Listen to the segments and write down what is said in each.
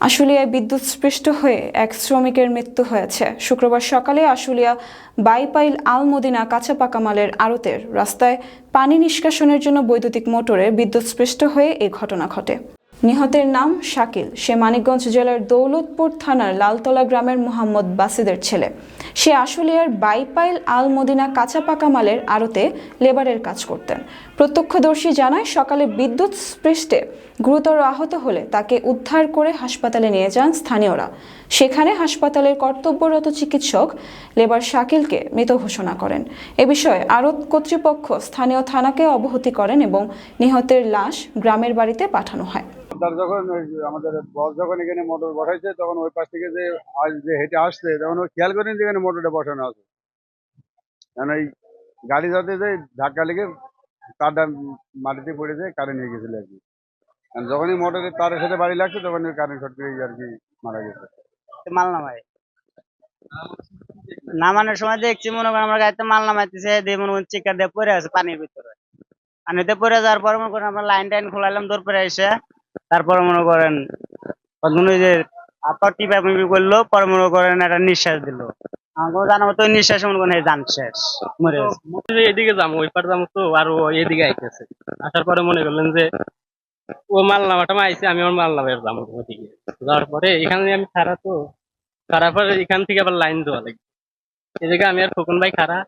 আশুলিয়ায় বিদ্যুৎস্পৃষ্ট হয়ে এক শ্রমিকের মৃত্যু হয়েছে। শুক্রবার সকালে আশুলিয়া বাইপাইল আলমদিনা কাঁচাপাকা মালের আড়তের রাস্তায় পানি নিষ্কাশনের জন্য বৈদ্যুতিক মোটরে বিদ্যুৎস্পৃষ্ট হয়ে এই ঘটনা ঘটে। নিহতের নাম শাকিল। সে মানিকগঞ্জ জেলার দৌলতপুর থানার লালতলা গ্রামের মোহাম্মদ বাসিদের ছেলে। সে আশুলিয়ার বাইপাইল আল মদিনা কাঁচাপাকা মালের আড়তে লেবারের কাজ করতেন। প্রত্যক্ষদর্শী জানায়, সকালে বিদ্যুৎ স্পৃষ্টে গুরুতর আহত হলে তাকে উদ্ধার করে হাসপাতালে নিয়ে যান স্থানীয়রা। সেখানে হাসপাতালের কর্তব্যরত চিকিৎসক লেবার শাকিলকে মৃত ঘোষণা করেন। এ বিষয়ে আড়ত কর্তৃপক্ষ স্থানীয় থানাকে অবহতি করেন এবং নিহতের লাশ গ্রামের বাড়িতে পাঠানো হয়। তার যখন আমাদের বস যখন এখানে মোটর বসাইছে, তখন ওই পাশ থেকে যে যে হেঁটে আসছে, তখন ও খেয়াল করেন যে এখানে মোটরটা বসানো আছে। কারণ এই গাড়ি যাতে যে ধাক্কা লেগে তারটা মাটিতে পড়ে যায় কারেন্ট হয়ে গেছিল আর কি। যখনই মোটরের তারের সাথে বাড়ি লাগছে তখন ওই কারেন্ট শর্ট করে আর কি মারা গেছে। মাল নামায় নামানোর সময় দেখছি, মনে করেন আমার গাড়িতে মাল নামাইতেছে, দিয়ে মনে করেন চিকার দিয়ে পড়ে আছে পানির ভিতরে। পানিতে পড়ে যাওয়ার পর মনে করেন আমরা লাইন টাইন খোলাইলাম দূর পরে এসে তারপরে মনে করেন জানা মনে মাল মাল এখানে আমি তো এখান থেকে আবার লাইন দেওয়া লাগবে। এদিকে আমি আর খোকন ভাই খারা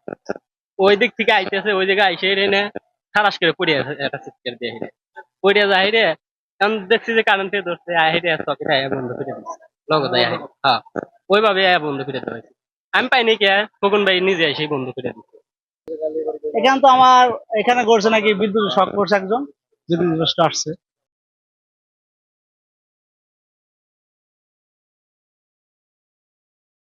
ওই দিক থেকে আইতেছে, ওই দিকে আইসে রে খারাস করে পড়ে আছে, একটা চিৎকার দিয়ে হেরে পড়ে যায় রে এখন দেখছি যে কারেন্ট থেকে ধরছে আহিরে সকেট আয়া বন্ধ করে লগত হ্যাঁ ওইভাবে আয়া বন্ধ করে দেওয়া আমি পাইনি কে ভাই নিজে এসে বন্ধ করে এখানে তো আমার এখানে করছে নাকি বিদ্যুৎ শক করছে একজন, বিদ্যুৎ আসছে।